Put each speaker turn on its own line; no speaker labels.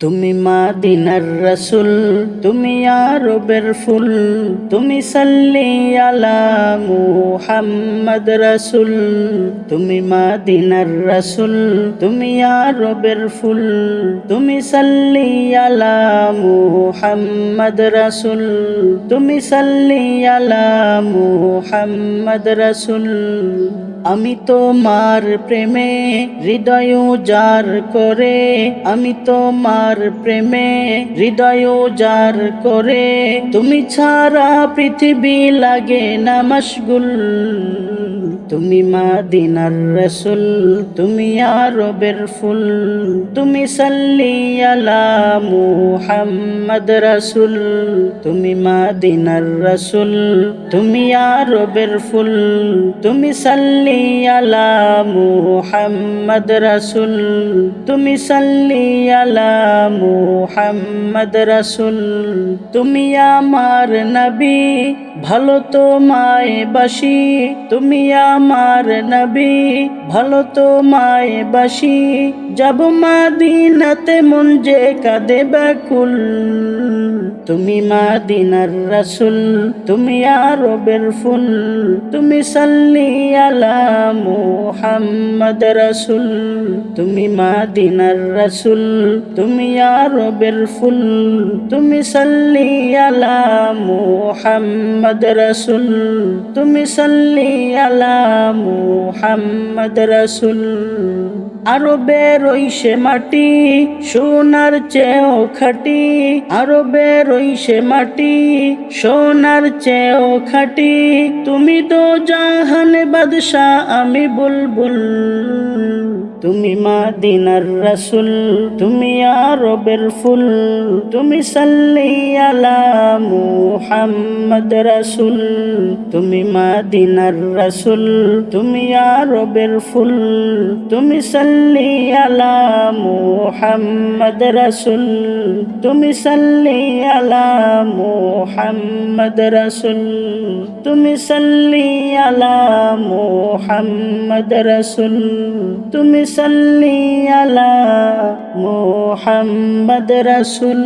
তুমি মা মাদিনার রসুল, তুমি আরবের ফুল, তুমি সাল্লি আলা মুহাম্মদ রসুল, তুমি মাদিনার রসুল, তুমি আরবের ফুল, তুমি সাল্লি আলা মুহাম্মদ রসুল, তুমি সাল্লি আলা মুহাম্মদ রসুল। আমি তোমার প্রেমে হৃদয় যার করে, আমি তোমার প্রেমে হৃদয় যার করে। তুমি ছাড়া পৃথিবী লাগে না মশগুল। তুমি মা মাদিনার রসুল, তুমি আরবের ফুল, তুমি সাল্লি আলা মুহাম্মদ রসুল, তুমি মাদিনার রসুল, তুমি আরবের ফুল, তুমি সাল্লি আলা মুহাম্মদ রসুল, তুমি সাল্লি আলা মুহাম্মদ রসুল, তুমি আমার নবী, ভালো তো মায় বাসি, তুমি আমার নবী, ভালো তো মায় বাসি। যাব মাদিনাতে মন যে কাঁদে ব্যাকুল। তুমি মা মাদিনার রসুল, তুমি আরবের ফুল। তুমি সাল্লি আলা মুহাম্মদ রসুল। তুমি মা মাদিনার রসুল, তুমি আরবের ফুল। তুমি সাল্লি আলা মুহাম্মদ রসুল। তুমি সাল্লি আলা মুহাম্মদ রসুল আরবে রইসে মাটি, সোনার চেয়েও খাটি। আরবে রইসে মাটি, সোনার চেয়েও খাটি। তুমি তো জাহান বাদশাহ, আমি বুলবুল। তুমি মাদিনার রসুল, তুমি আরবের ফুল। তুমি সাল্লি আলা মুহাম্মদ রসুল। তুমি মাদিনার রসুল, তুমি আরবের ফুল। তুমি সাল্লি আলা মুহাম্মদ রসুল। তুমি সাল্লি আলা মুহাম্মদ রসুল। তুমি সাল্লি আলা মুহাম্মদ রসুল। তুমি সাল্লি আলা মুহাম্মদ রসুল।